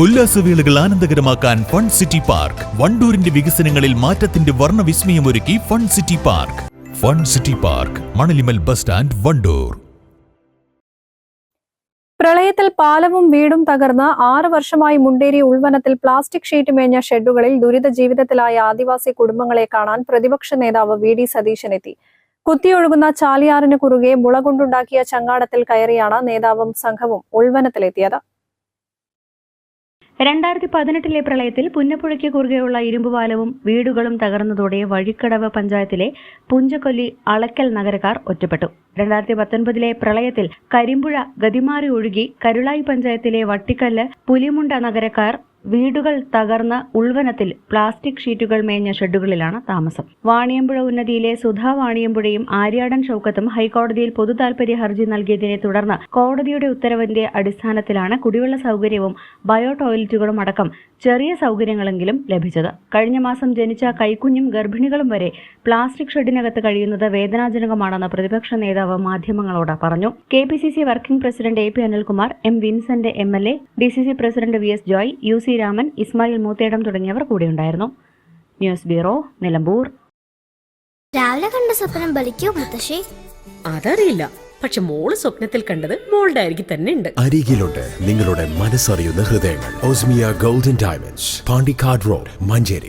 ഉല്ലാസവേളകൾ ആനന്ദകരമാക്കാൻ fun city park. വണ്ടൂരിന്റെ വികസനങ്ങളിൽ മാറ്റത്തിന്റെ വർണവിസ്മയമൊരുക്കി fun city park. Fun city park Manalimal bus stand Wandoor. പ്രളയത്തിൽ പാലവും വീടും തകർന്ന് ആറ് വർഷമായി മുണ്ടേരി ഉൾവനത്തിൽ പ്ലാസ്റ്റിക് ഷീറ്റ് മേഞ്ഞ ഷെഡുകളിൽ ദുരിത ജീവിതത്തിലായ ആദിവാസി കുടുംബങ്ങളെ കാണാൻ പ്രതിപക്ഷ നേതാവ് വി ഡി സതീശൻ എത്തി കുത്തിയൊഴുകുന്ന ചാലിയാറിന് കുറുകെ മുളകൊണ്ടുണ്ടാക്കിയ ചങ്ങാടത്തിൽ കയറിയാണ് നേതാവും സംഘവും ഉൾവനത്തിലെത്തിയത്. രണ്ടായിരത്തി പതിനെട്ടിലെ പ്രളയത്തിൽ പുന്നപ്പുഴയ്ക്ക് കുറുകെയുള്ള ഇരുമ്പുപാലവും വീടുകളും തകർന്നതോടെ വഴിക്കടവ് പഞ്ചായത്തിലെ പുഞ്ചക്കൊല്ലി അളക്കൽ നഗരക്കാർ ഒറ്റപ്പെട്ടു. രണ്ടായിരത്തി പത്തൊൻപതിലെ പ്രളയത്തിൽ കരിമ്പുഴ ഗതിമാറി ഒഴുകി കരുളായി പഞ്ചായത്തിലെ വട്ടിക്കല്ല് പുലിമുണ്ട നഗരക്കാർ വീടുകൾ തകർന്ന ഉൾവനത്തിൽ പ്ലാസ്റ്റിക് ഷീറ്റുകൾ മേഞ്ഞ ഷെഡുകളിലാണ് താമസം. വാണിയമ്പുഴ ഉന്നതിയിലെ സുധാ വാണിയമ്പുഴയും ആര്യാടൻ ഷൌക്കത്തും ഹൈക്കോടതിയിൽ പൊതു താൽപര്യ ഹർജി നൽകിയതിനെ തുടർന്ന് കോടതിയുടെ ഉത്തരവിന്റെ അടിസ്ഥാനത്തിലാണ് കുടിവെള്ള സൗകര്യവും ബയോ ടോയ്ലറ്റുകളും അടക്കം ചെറിയ സൗകര്യങ്ങളെങ്കിലും ലഭിച്ചത്. കഴിഞ്ഞ മാസം ജനിച്ച കൈക്കുഞ്ഞും ഗർഭിണികളും വരെ പ്ലാസ്റ്റിക് ഷെഡിനകത്ത് കഴിയുന്നത് വേദനാജനകമാണെന്ന് പ്രതിപക്ഷ നേതാവ് മാധ്യമങ്ങളോട് പറഞ്ഞു. K P C C working president A P Anilkumar M Vincent M L A D C C president V S Joy U C Raman Ismail Moothedam തുടങ്ങിയവർ കൂടെ ഉണ്ടായിരുന്നു ന്യൂസ് ബ്യൂറോ നിലമ്പൂർ. രാവിലെ കണ്ട സ്വപ്നം ബലിക്കോ മുത്തശ്ശി? അതറിയില്ല. പക്ഷെ മോൾ സ്വപ്നത്തിൽ കണ്ടത് മോളുടെ അരികിൽ തന്നെ ഉണ്ട്. അരികിലുണ്ട് നിങ്ങളുടെ മനസ്സറിയുന്ന ഹൃദയങ്ങൾ. Osmia golden diamonds Pandikkad road Manjeri.